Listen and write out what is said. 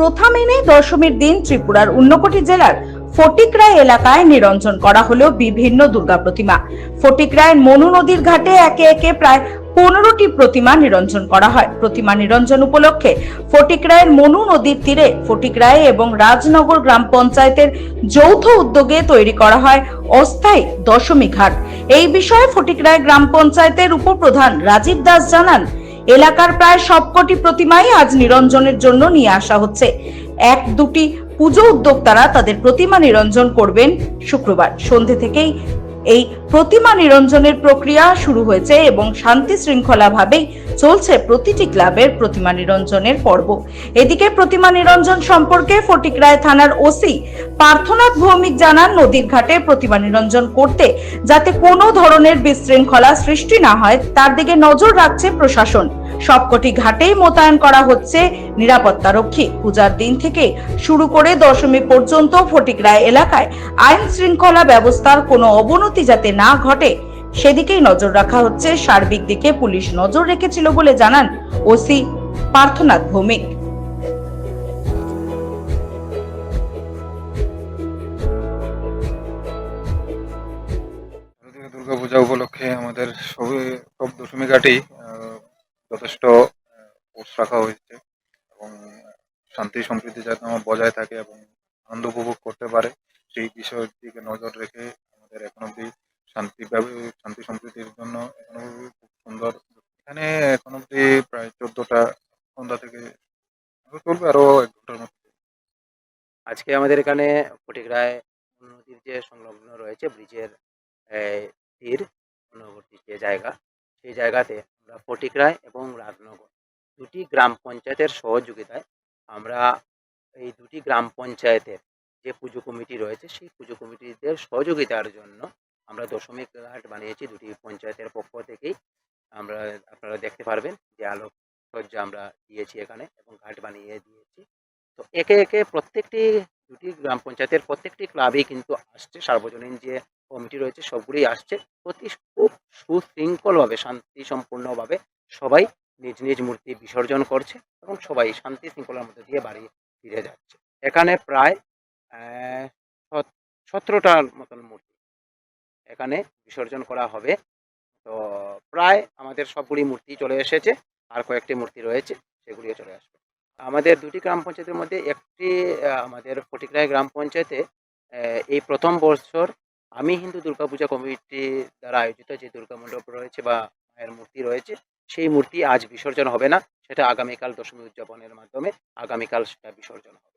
প্রথা মেনে দশমীর দিন ত্রিপুরার ঊনকোটি জেলার ফটিকরায় এলাকায় নিরঞ্জন করা হলো বিভিন্ন দুর্গা প্রতিমা। ফটিকরায়ের মনু নদীর ঘাটে একে একে প্রায় পনেরোটি প্রতিমা নিরঞ্জন করা হয়। প্রতিমা নিরঞ্জন উপলক্ষে ফটিকরায়ের মনু নদীর তীরে ফটিকরায় এবং রাজনগর গ্রাম পঞ্চায়েতের যৌথ উদ্যোগে তৈরি করা হয় অস্থায়ী দশমী ঘাট। এই বিষয়ে ফটিকরায় গ্রাম পঞ্চায়েতের উপপ্রধান রাজীব দাস জানান এলাকার প্রায় সবকটি প্রতিমাই আজ নিরঞ্জনের জন্য নিয়ে আসা হচ্ছে। এক, দুটি পুজো উদ্যোক্তারা তাদের প্রতিমা নিরঞ্জন করবেন শুক্রবার। সন্ধে থেকেই এই প্রতিমা নিরঞ্জনের প্রক্রিয়া শুরু হয়েছে এবং শান্তি শৃঙ্খলা ভাবেই চলছে প্রতিটি ক্লাবের প্রতিমা নিরঞ্জনের পর্ব। এদিকে প্রতিমা নিরঞ্জন সম্পর্কে ফটিকরায় থানার ওসি পার্থনাথ ভৌমিক জানান, নদীর ঘাটে প্রতিমা নিরঞ্জন করতে যাতে কোনো ধরনের বিশৃঙ্খলা সৃষ্টি না হয়, তার দিকে নজর রাখছে প্রশাসন। সবকটি ঘাটেই মোতায়েন করা হচ্ছে নিরাপত্তারক্ষী পূজার দিন থেকে শুরু করে দশমী পর্যন্ত ফটিকরায় এলাকায় আইন শৃঙ্খলা ব্যবস্থার কোনো অবনতি যাতে না ঘটে, সেদিকেই নজর রাখা হচ্ছে। সার্বিক দিকে পুলিশ নজর রেখেছিল বলে জানান ওসি পার্থনাথ ভৌমিক। শারদীয় দুর্গা পূজা উপলক্ষে আমাদের সবই সব দশমী ঘাটেই যথেষ্ট পোস্ট রাখা হয়েছে এবং শান্তি সম্প্রীতি যাতে আমার বজায় থাকে এবং আনন্দ উপভোগ করতে পারে, সেই বিষয়ের দিকে নজর রেখে আমাদের এখন অব্দি শান্তি শান্তি সম্প্রীতির জন্য এখন খুব সুন্দর। এখানে এখন অব্দি প্রায় চোদ্দটা সন্ধ্যা থেকে চলবে, আরও এক ঘণ্টার মতো আজকে আমাদের এখানে ফটিকরায় নদীর যে সংলগ্ন রয়েছে, ব্রিজের তীর অনুবর্তী যে জায়গা, সেই জায়গাতে ফটিকরায় এবং রাজনগর। দুটি গ্রাম পঞ্চায়েতের সহযোগিতায় আমরা এই দুটি গ্রাম পঞ্চায়েতের যে পুজো কমিটি রয়েছে, সেই পুজো কমিটিদের সহযোগিতার জন্য আমরা দশমিক ঘাট বানিয়েছি দুটি পঞ্চায়েতের পক্ষ থেকেই। আমরা, আপনারা দেখতে পারবেন যে আলোক সজ্জা আমরা দিয়েছি এখানে এবং ঘাট বানিয়ে দিয়েছি। তো একে একে প্রত্যেকটি দুটি গ্রাম পঞ্চায়েতের প্রত্যেকটি ক্লাবেই কিন্তু আসছে। সার্বজনীন যে কমিটি রয়েছে, সবগুলোই আসছে। প্রতি খুব সুশৃঙ্খলভাবে শান্তি সম্পূর্ণভাবে সবাই নিজ নিজ মূর্তি বিসর্জন করছে এবং সবাই শান্তি শৃঙ্খলার মধ্যে দিয়ে বাড়ি ফিরে যাচ্ছে। এখানে প্রায় সতেরোটার মতন মূর্তি এখানে বিসর্জন করা হবে। তো প্রায় আমাদের সবগুলি মূর্তি চলে এসেছে, আর কয়েকটি মূর্তি রয়েছে, সেগুলিও চলে আসবে। আমাদের দুটি গ্রাম পঞ্চায়েতের মধ্যে একটি আমাদের ফটিকরায় গ্রাম পঞ্চায়েতে এই প্রথম বছর আমি হিন্দু দুর্গাপূজা কমিটি দ্বারা আয়োজিত যে দুর্গা মণ্ডপ রয়েছে বা মায়ের মূর্তি রয়েছে, সেই মূর্তি আজ বিসর্জন হবে না। সেটা আগামীকাল দশমী উদযাপনের মাধ্যমে, আগামীকাল সেটা বিসর্জন হবে।